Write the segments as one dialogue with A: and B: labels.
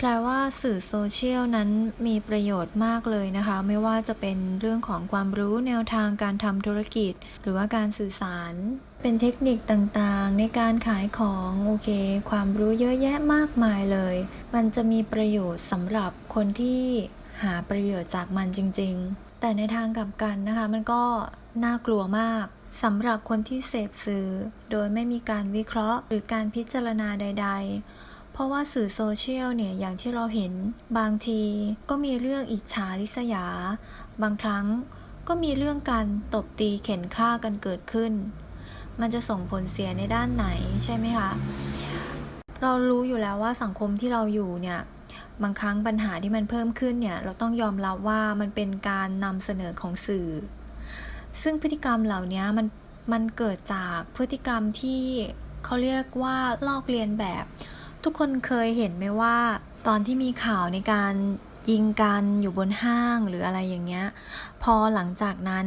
A: แปลว่าสื่อโซเชียลนั้นมีประโยชน์มากเลยนะคะ ไม่ว่าจะเป็นเรื่องของความรู้แนวทางการทำธุรกิจ หรือว่าการสื่อสาร เป็นเทคนิคต่างๆ ในการขายของโอเค ความรู้เยอะแยะมากมายเลย มันจะมีประโยชน์สำหรับคนที่หาประโยชน์จากมันจริง ๆ แต่ในทางกลับกันนะคะ มันก็น่ากลัวมากสำหรับคนที่เสพสื่อ โดยไม่มีการวิเคราะห์ หรือการพิจารณาใด ๆ ราะว่าสื่อโซเชียลเนี่ยอย่างที่เราเห็นบางทีก็มีเรื่องอิจฉาริษยา บางครั้งก็มีเรื่องการตบตีเข็นฆ่ากันเกิดขึ้น มันจะส่งผลเสียในด้านไหนใช่ไหมคะ เรารู้อยู่แล้วว่าสังคมที่เราอยู่เนี่ยบางครั้งปัญหาที่มันเพิ่มขึ้นเนี่ยเราต้องยอมรับว่ามันเป็นการนำเสนอของสื่อ ซึ่งพฤติกรรมเหล่านี้มันมันเกิดจากพฤติกรรมที่เขาเรียกว่าลอกเลียนแบบ ทุกคนเคยเห็นไหมว่า ตอนที่มีข่าวในการยิงกันอยู่บนห้างหรืออะไรอย่างเงี้ย พอหลังจากนั้น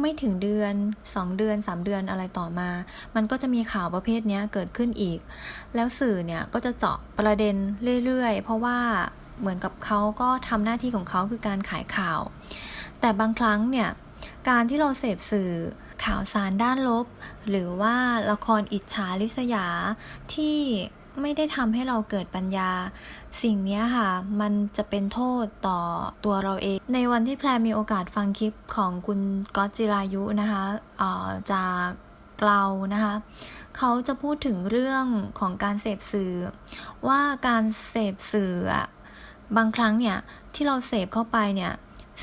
A: ไม่ถึงเดือน 2 เดือน 3 เดือนอะไรต่อมา มันก็จะมีข่าวประเภทนี้เกิดขึ้นอีก แล้วสื่อเนี่ยก็จะเจาะประเด็นเรื่อยๆ เพราะว่าเหมือนกับเขาก็ทำหน้าที่ของเขาคือการขายข่าว แต่บางครั้งเนี่ยการที่เราเสพสื่อข่าวสารด้านลบ หรือว่าละครอิจฉาริษยาที่ ไม่ได้ทำให้เราเกิดปัญญา สิ่งนี้ค่ะ มันจะเป็นโทษต่อตัวเราเอง ในวันที่แพรมีโอกาสฟังคลิปของคุณก๊อตจิรายุนะคะจากเกลานะคะเขาจะพูดถึงเรื่องของการเสพสื่อ ว่าการเสพสื่อบางครั้งเนี่ยที่เราเสพเข้าไปเนี่ย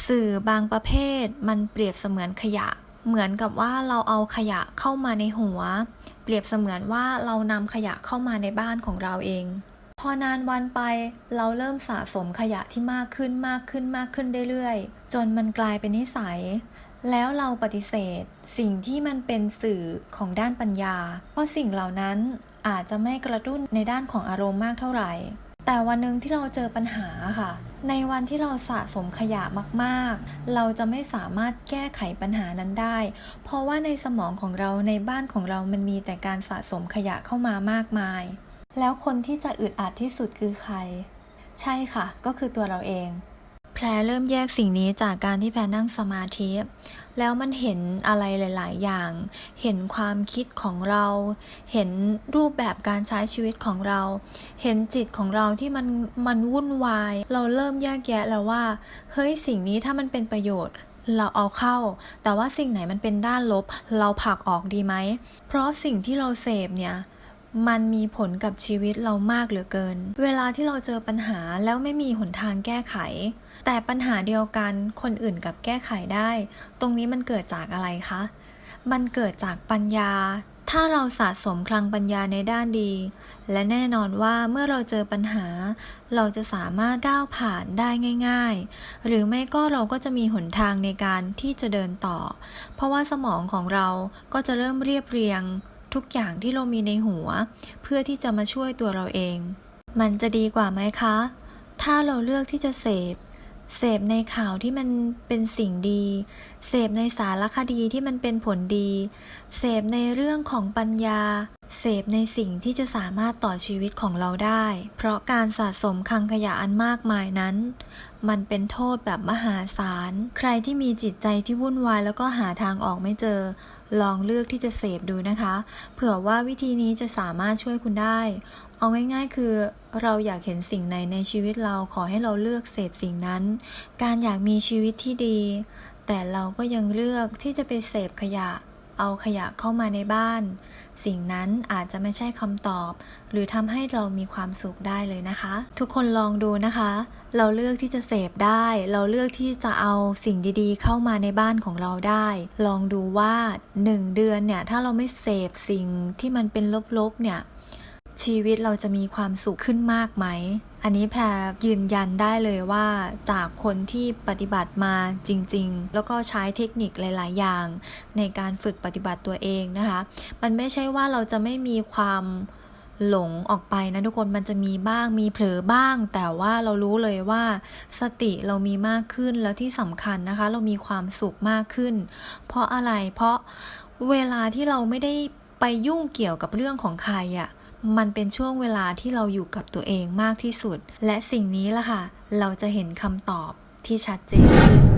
A: สื่อบางประเภทมันเปรียบเสมือนขยะ เหมือนกับว่าเราเอาขยะเข้ามาในหัว เปรียบเสมือนว่าเรานำขยะเข้ามาในบ้านของเราเอง พอนานวันไปเราเริ่มสะสมขยะที่มากขึ้นมากขึ้นมากขึ้นเรื่อยๆ จนมันกลายเป็นนิสัย แล้วเราปฏิเสธ สิ่งที่มันเป็นสื่อของด้านปัญญา เพราะสิ่งเหล่านั้นอาจจะไม่กระตุ้นในด้านของอารมณ์มากเท่าไหร่ แต่วันหนึ่งที่เราเจอปัญหาค่ะ ในวันที่เราสะสมขยะมากๆ เราจะไม่สามารถแก้ไขปัญหานั้นได้ เพราะว่าในสมองของเราในบ้านของเรามันมีแต่การสะสมขยะเข้ามามากมาย แล้วคนที่จะอึดอัดที่สุดคือใคร ใช่ค่ะ ก็คือตัวเราเอง แพรเริ่มแยกสิ่งนี้จากการที่แพรนั่งสมาธิ แล้วมันเห็นอะไรหลาย ๆ อย่าง เห็นความคิดของเรา เห็นรูปแบบการใช้ชีวิตของเรา เห็นจิตของเราที่มันมันวุ่นวาย เราเริ่มแยกแยะแล้วว่า เฮ้ยสิ่งนี้ถ้ามันเป็นประโยชน์เราเอาเข้า แต่ว่าสิ่งไหนมันเป็นด้านลบ เราผลักออกดีไหม เพราะสิ่งที่เราเสพเนี่ย มันมีผลกับชีวิตเรามากเหลือเกิน เวลาที่เราเจอปัญหาแล้วไม่มีหนทางแก้ไข แต่ปัญหาเดียวกันคนอื่นกับแก้ไขได้ ตรงนี้มันเกิดจากอะไรคะ มันเกิดจากปัญญา ถ้าเราสะสมคลังปัญญาในด้านดี และแน่นอนว่าเมื่อเราเจอปัญหา เราจะสามารถก้าวผ่านได้ง่าย ๆ หรือไม่ก็เราก็จะมีหนทางในการที่จะเดินต่อ เพราะว่าสมองของเราก็จะเริ่มเรียบเรียง ทุกอย่างที่เรามีในหัว เพื่อที่จะมาช่วยตัวเราเอง มันจะดีกว่าไหมคะ ถ้าเราเลือกที่จะเสพ เสพในข่าวที่มันเป็นสิ่งดี เสพในสารคดีที่มันเป็นผลดี เสพในเรื่องของปัญญา เสพในสิ่งที่จะสามารถต่อชีวิตของเราได้ เพราะการสะสมคังขยะอันมากมายนั้น มันเป็นโทษแบบมหาศาล ใครที่มีจิตใจที่วุ่นวายแล้วก็หาทางออกไม่เจอ ลองเลือกที่จะเสพดูนะคะ เผื่อว่าวิธีนี้จะสามารถช่วยคุณได้ เอาง่ายๆ คือเราอยากเห็นสิ่งไหนในชีวิตเราขอให้เราเลือกเสพสิ่งนั้น การอยากมีชีวิตที่ดี แต่เราก็ยังเลือกที่จะไปเสพขยะ เอาขยะเข้ามาในบ้าน สิ่งนั้นอาจจะไม่ใช่คำตอบ หรือทำให้เรามีความสุขได้เลยนะคะ ทุกคนลองดูนะคะ เราเลือกที่จะเสพได้ เราเลือกที่จะเอาสิ่งดีๆ เข้ามาในบ้านของเราได้ ลองดูว่าหนึ่งเดือนเนี่ยถ้าเราไม่เสพสิ่งที่มันเป็นลบๆเนี่ย ชีวิตเราจะมีความสุขขึ้นมากไหม อันนี้แพรยืนยันได้เลยว่าจากคนที่ปฏิบัติมาจริง ๆ แล้วก็ใช้เทคนิคหลาย ๆ อย่าง ในการฝึกปฏิบัติตัวเองนะคะ มันไม่ใช่ว่าเราจะไม่มีความหลงออกไปนะทุกคนมันจะมีบ้างมีเผลอบ้าง แต่ว่าเรารู้เลยว่าสติเรามีมากขึ้นแล้วที่สำคัญนะคะ เรามีความสุขมากขึ้น เพราะอะไรเพราะเวลาที่เราไม่ได้ไปยุ่งเกี่ยวกับเรื่องของใครอะ่ะ มันเป็นช่วงเวลาที่เราอยู่กับตัวเองมากที่สุด และสิ่งนี้ล่ะค่ะ เราจะเห็นคำตอบที่ชัดเจนขึ้น